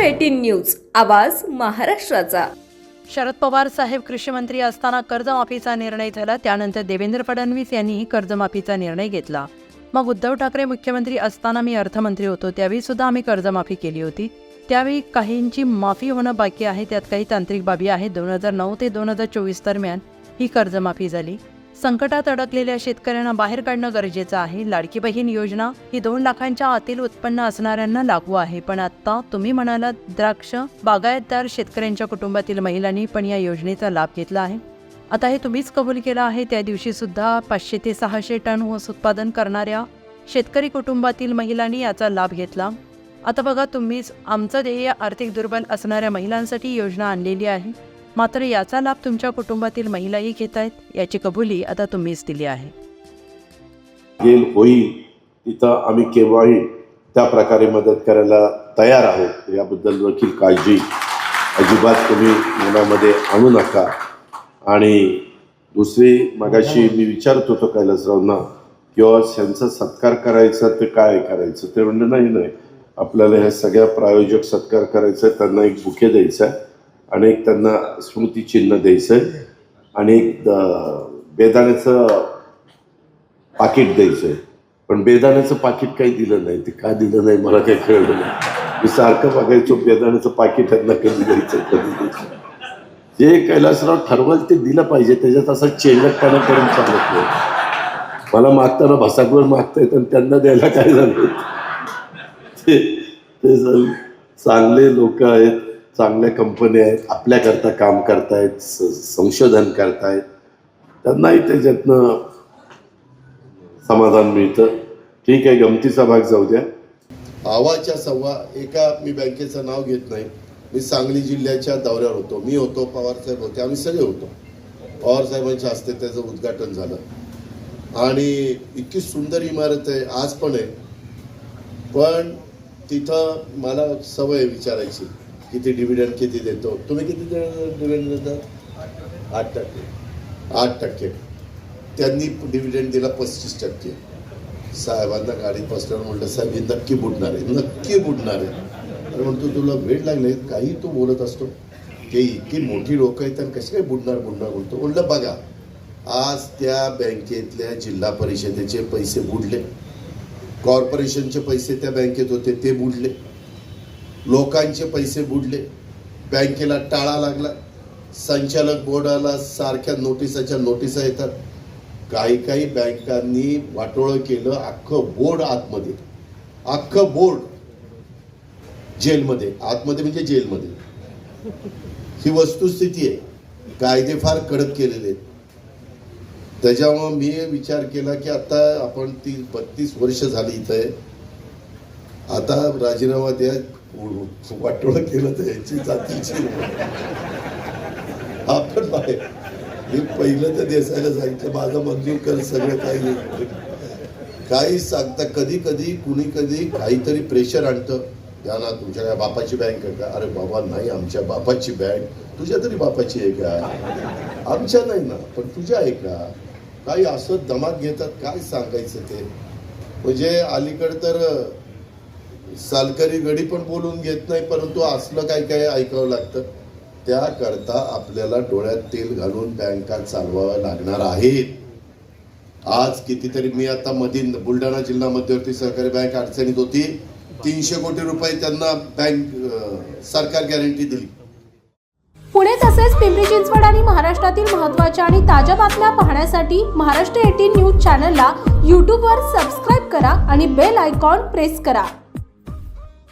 Eighteen news आवाज महाराष्ट्राचा. शरद पवार साहेब कृषी मंत्री असताना कर्जमाफीचा निर्णय झाला त्यानंतर देवेंद्र फडणवीस यांनीही कर्जमाफीचा निर्णय घेतला. मग उद्धव ठाकरे मुख्यमंत्री असताना मी अर्थमंत्री होतो त्यावेळी सुद्धा आम्ही कर्जमाफी केली होती. त्यावेळी काहींची माफी होणं बाकी आहे त्यात काही तांत्रिक बाबी आहेत. दोन हजार नऊ ते दोन हजार चोवीस दरम्यान ही कर्जमाफी झाली. संकटात अडकलेल्या शेतकऱ्यांना बाहेर काढणं गरजेचं आहे. लाडकी बहीण योजना ही दोन लाखांच्या आतील उत्पन्न असणाऱ्यांना लागू आहे. पण आता तुम्ही म्हणालात द्राक्ष बागायतदार शेतकऱ्यांच्या कुटुंबातील महिलांनी पण या योजनेचा लाभ घेतला आहे. आता हे तुम्हीच कबूल केलं आहे. त्या दिवशी सुद्धा पाचशे ते सहाशे टन ऊस उत्पादन करणाऱ्या शेतकरी कुटुंबातील महिलांनी याचा लाभ घेतला. आता बघा तुम्हीच आमचं ध्येय आर्थिक दुर्बल असणाऱ्या महिलांसाठी योजना आणलेली आहे. मात्र याचा लाभ तुमच्या कुटुंबातील महिलाही घेत आहेत याची कबुली आता तुम्हीच दिली आहे. गेल होईल तिथं आम्ही केव्हाही त्या प्रकारे मदत करायला तयार आहोत याबद्दल देखील काळजी अजिबात तुम्ही मनामध्ये आणू नका. आणि दुसरी मगाशी मी विचारत होतो कैलासरावना किंवा त्यांचा सत्कार करायचा ते काय करायचं? ते म्हणलं नाही नाही आपल्याला ह्या सगळ्या प्रायोजक सत्कार करायचा त्यांना एक बुके द्यायचा आहे. आणि एक त्यांना स्मृतिचिन्ह द्यायचं आहे आणि एक बेदाण्याचं पाकिट द्यायचं आहे पण बेदाण्याचं पाकिट काही दिलं नाही. ते का दिलं नाही मला काही कळलं नाही. मी सारखं बघायचो बेदाण्याचं पाकिट त्यांना कधी द्यायचं कधी द्यायचं जे कैलासराव ठरवल ते दिलं पाहिजे. त्याच्यात असा चेंगटपणा करून चालत नाही. मला मागताना भसाकवर मागता येतं त्यांना द्यायला काय झालं? ते ते चांगले लोक आहेत चांगल्या कंपन्या आहेत आपल्याकरता काम करतायत स- संशोधन करतायत त्यांनाही त्याच्यातनं समाधान मिळतं. ठीक आहे गमतीचा भाग जाऊ द्या. आवाच्या सव्वा एका मी बँकेचं नाव घेत नाही. मी सांगली जिल्ह्याच्या दौऱ्यावर होतो. मी होतो पवारसाहेब होते आम्ही सगळे होतो. पवारसाहेबांच्या हस्ते त्याचं उद्घाटन झालं. आणि इतकी सुंदर इमारत आहे आज पण आहे. पण तिथं मला सवय विचारायची. किती डिव्हिडंड किती देतो? तुम्ही किती डिव्हिडंड देतात आठ टक्के. आठ टक्के. त्यांनी डिव्हिडंड दिला पस्तीस टक्के. साहेबांना गाडीत बसल्यावर म्हटलं साहेब हे नक्की बुडणार आहे. नक्की बुडणार आहे. अरे म्हणतो तुला वेळ लागले. काही तू बोलत असतो. ते इतकी मोठी लोक आहेत आणि कशी काय बुडणार बुडणार? बोलतो म्हटलं बघा आज त्या बँकेतल्या जिल्हा परिषदेचे पैसे बुडले. कॉर्पोरेशनचे पैसे त्या बँकेत होते ते बुडले. लोकांचे पैसे बुडले. बँकेला टाळा लागला. संचालक बोर्डाला सारख्या नोटिसाच्या नोटिसा येतात. काही काही बँकांनी वाटोळं केलं अख्खं बोर्ड आतमध्ये. अख्खं बोर्ड जेलमध्ये. आतमध्ये म्हणजे जेलमध्ये. ही वस्तुस्थिती आहे. कायदे फार कडक केलेले आहेत. त्याच्यामुळं मी विचार केला की आता आपण ती बत्तीस वर्ष झाली इथं आहे. आता राजीनामा द्या वाटोळ केलं तर यांची जातीची. आपण बाहेर. मी पहिलं तर देसायला सांगितलं माझं मंजूर कर सगळं काही काही सांगता कधी कधी कुणी कधी काहीतरी प्रेशर आणतं. या ना तुमच्या काय बापाची बँक आहे का? अरे बाबा नाही आमच्या बापाची बँक तुझ्या तरी बापाची आहे का? आमच्या नाही ना पण तुझ्या आहे का? काही असं दमात घेतात काय सांगायचं ते? म्हणजे अलीकडे तर सालकरी गडी पण बोलून घेत नाही परंतु असलं काय काय ऐकावं लागतं. त्याकरता आपल्याला डोळ्यात तेल घालून बँका चालवाव्या लागणार आहेत. आज कितीतरी मी आता मधील बुलढाणा जिल्हा मध्यवर्ती सहकारी बँक अडचणीत होती. तीनशे कोटी रुपये त्यांना बँक सरकार गॅरंटी दिली. पुणे तसेच पिंपरी चिंचवड आणि महाराष्ट्रातील महत्त्वाच्या आणि ताज्या बातम्या पाहण्यासाठी महाराष्ट्र एटीन न्यूज चॅनलला यूट्यूबवर सबस्क्राईब करा आणि बेल आयकॉन प्रेस करा.